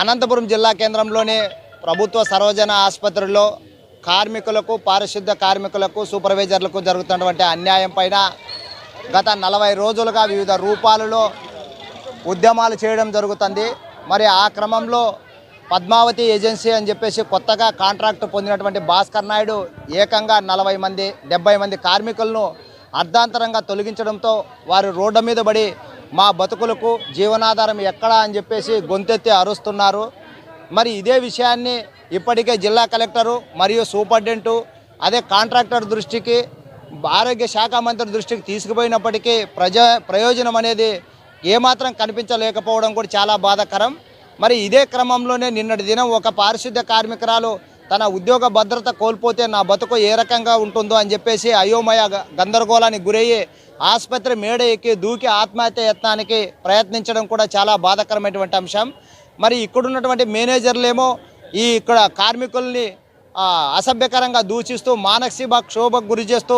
అనంతపురం జిల్లా కేంద్రంలోని ప్రభుత్వ సర్వజన ఆసుపత్రిలో కార్మికులకు పారిశుద్ధ కార్మికులకు సూపర్వైజర్లకు జరుగుతున్నటువంటి అన్యాయం పైన గత నలభై రోజులుగా వివిధ రూపాలలో ఉద్యమాలు చేయడం జరుగుతుంది. మరి ఆ క్రమంలో పద్మావతి ఏజెన్సీ అని చెప్పేసి కొత్తగా కాంట్రాక్ట్ పొందినటువంటి భాస్కర్ నాయుడు ఏకంగా నలభై మంది డెబ్బై మంది కార్మికులను అర్ధాంతరంగా తొలగించడంతో వారు రోడ్డు మీద పడి మా బతుకులకు జీవనాధారం ఎక్కడా అని చెప్పేసి గొంతెత్తి అరుస్తున్నారు. మరి ఇదే విషయాన్ని ఇప్పటికే జిల్లా కలెక్టరు మరియు సూపరింటెండెంటు అదే కాంట్రాక్టర్ దృష్టికి ఆరోగ్య శాఖ మంత్రి దృష్టికి తీసుకుపోయినప్పటికీ ప్రజా ప్రయోజనం అనేది ఏమాత్రం కనిపించలేకపోవడం కూడా చాలా బాధాకరం. మరి ఇదే క్రమంలోనే నిన్నటి దినం ఒక పారిశుద్ధ్య కార్మికురాలు తన ఉద్యోగ భద్రత కోల్పోతే నా బతుకు ఏ రకంగా ఉంటుందో అని చెప్పేసి అయోమయ గందరగోళానికి గురయ్యి ఆసుపత్రి మేడ ఎక్కి దూకి ఆత్మహత్య యత్నానికి ప్రయత్నించడం కూడా చాలా బాధాకరమైనటువంటి అంశం. మరి ఇక్కడున్నటువంటి మేనేజర్లేమో ఈ ఇక్కడ కార్మికుల్ని అసభ్యకరంగా దూషిస్తూ మానసిక క్షోభకు గురి చేస్తూ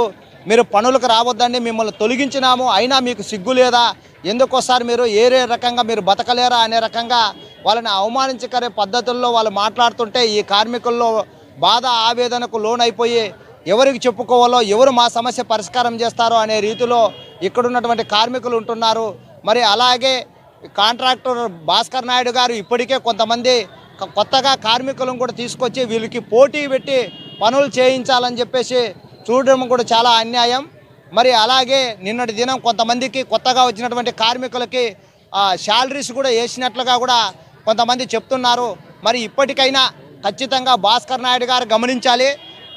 మీరు పనులకు రావద్దండి మిమ్మల్ని తొలగించినాము అయినా మీకు సిగ్గు లేదా? ఎందుకోసారి మీరు ఏరే రకంగా మీరు బతకలేరా అనే రకంగా వాళ్ళని అవమానించకరే పద్ధతుల్లో వాళ్ళు మాట్లాడుతుంటే ఈ కార్మికుల్లో బాధ ఆవేదనకు లోనైపోయి ఎవరికి చెప్పుకోవాలో ఎవరు మా సమస్య పరిష్కారం చేస్తారో అనే రీతిలో ఇక్కడున్నటువంటి కార్మికులు ఉంటున్నారు. మరి అలాగే కాంట్రాక్టర్ భాస్కర్ నాయుడు గారు ఇప్పటికే కొంతమంది కొత్తగా కార్మికులను కూడా తీసుకొచ్చి వీళ్ళకి పోటీ పెట్టి పనులు చేయించాలని చెప్పేసి చూడడం కూడా చాలా అన్యాయం. మరి అలాగే నిన్నటి దినం కొంతమందికి కొత్తగా వచ్చినటువంటి కార్మికులకి శాలరీస్ కూడా వేసినట్లుగా కూడా కొంతమంది చెప్తున్నారు. మరి ఇప్పటికైనా ఖచ్చితంగా భాస్కర్ నాయుడు గారు గమనించాలి.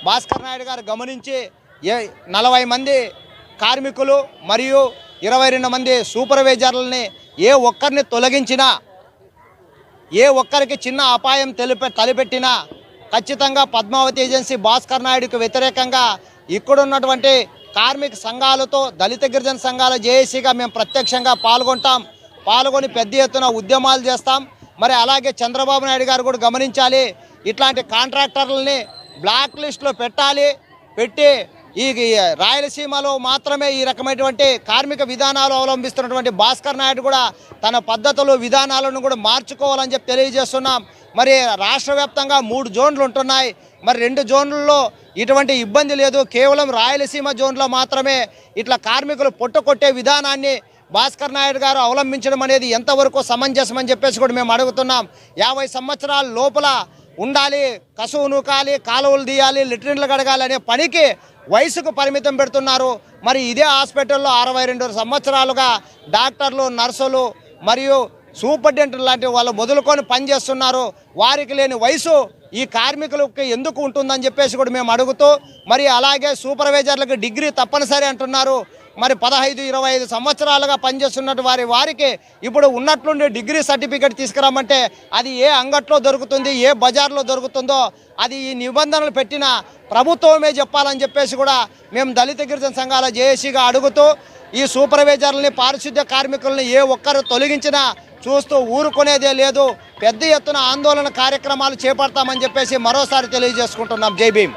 భాస్కర్ నాయుడు గారు గమనించి ఏ నలభై మంది కార్మికులు మరియు ఇరవై రెండు మంది సూపర్వైజర్లని ఏ ఒక్కరిని తొలగించినా ఏ ఒక్కరికి చిన్న అపాయం తెలిపె తలపెట్టినా ఖచ్చితంగా పద్మావతి ఏజెన్సీ భాస్కర్ నాయుడుకు వ్యతిరేకంగా ఇక్కడున్నటువంటి కార్మిక సంఘాలతో దళిత గిరిజన సంఘాల జేఏసీగా మేము ప్రత్యక్షంగా పాల్గొంటాం. పాల్గొని పెద్ద ఎత్తున ఉద్యమాలు చేస్తాం. మరి అలాగే చంద్రబాబు నాయుడు గారు కూడా గమనించాలి. ఇట్లాంటి కాంట్రాక్టర్లని బ్లాక్ లిస్ట్లో పెట్టాలి పెట్టి ఈ రాయలసీమలో మాత్రమే ఈ రకమైనటువంటి కార్మిక విధానాలు అవలంబిస్తున్నటువంటి భాస్కర్ నాయుడు కూడా తన పద్ధతులు విధానాలను కూడా మార్చుకోవాలని చెప్పి తెలియజేస్తున్నాం. మరి రాష్ట్ర వ్యాప్తంగా మూడు జోన్లు ఉంటున్నాయి. మరి రెండు జోన్లలో ఇటువంటి ఇబ్బంది లేదు. కేవలం రాయలసీమ జోన్లో మాత్రమే ఇట్లా కార్మికులు పొట్టకొట్టే విధానాన్ని భాస్కర్ నాయుడు గారు అవలంబించడం అనేది ఎంతవరకు సమంజసం అని చెప్పేసి కూడా మేము అడుగుతున్నాం. యాభై సంవత్సరాల లోపల ఉండాలి కసువు నూకాలి కాలువలు తీయాలి లిటరిన్లు కడగాలి అనే పనికి వయసుకు పరిమితం పెడుతున్నారు. మరి ఇదే హాస్పిటల్లో అరవై రెండు సంవత్సరాలుగా డాక్టర్లు నర్సులు మరియు సూపరింటెండెంట్ లాంటి వాళ్ళు మొదలుకొని పనిచేస్తున్నారు వారికి లేని వయసు ఈ కార్మికులకి ఎందుకు ఉంటుందని చెప్పేసి కూడా మేము అడుగుతూ మరి అలాగే సూపర్వైజర్లకు డిగ్రీ తప్పనిసరి అంటున్నారు. మరి పదహైదు ఇరవై ఐదు సంవత్సరాలుగా పనిచేస్తున్నట్టు వారి వారికి ఇప్పుడు ఉన్నట్లుండి డిగ్రీ సర్టిఫికేట్ తీసుకురామంటే అది ఏ అంగట్లో దొరుకుతుంది ఏ బజార్లో దొరుకుతుందో అది ఈ నిబంధనలు పెట్టిన ప్రభుత్వమే చెప్పాలని చెప్పేసి కూడా మేము దళిత గిరిజన సంఘాల జేఏసీగా అడుగుతూ ఈ సూపర్వైజర్లని పారిశుద్ధ్య కార్మికుల్ని ఏ ఒక్కరు తొలగించినా చూస్తూ ఊరుకునేదే లేదు. పెద్ద ఎత్తున ఆందోళన కార్యక్రమాలు చేపడతామని చెప్పేసి మరోసారి తెలియజేసుకుంటున్నాం. జై భీమ్.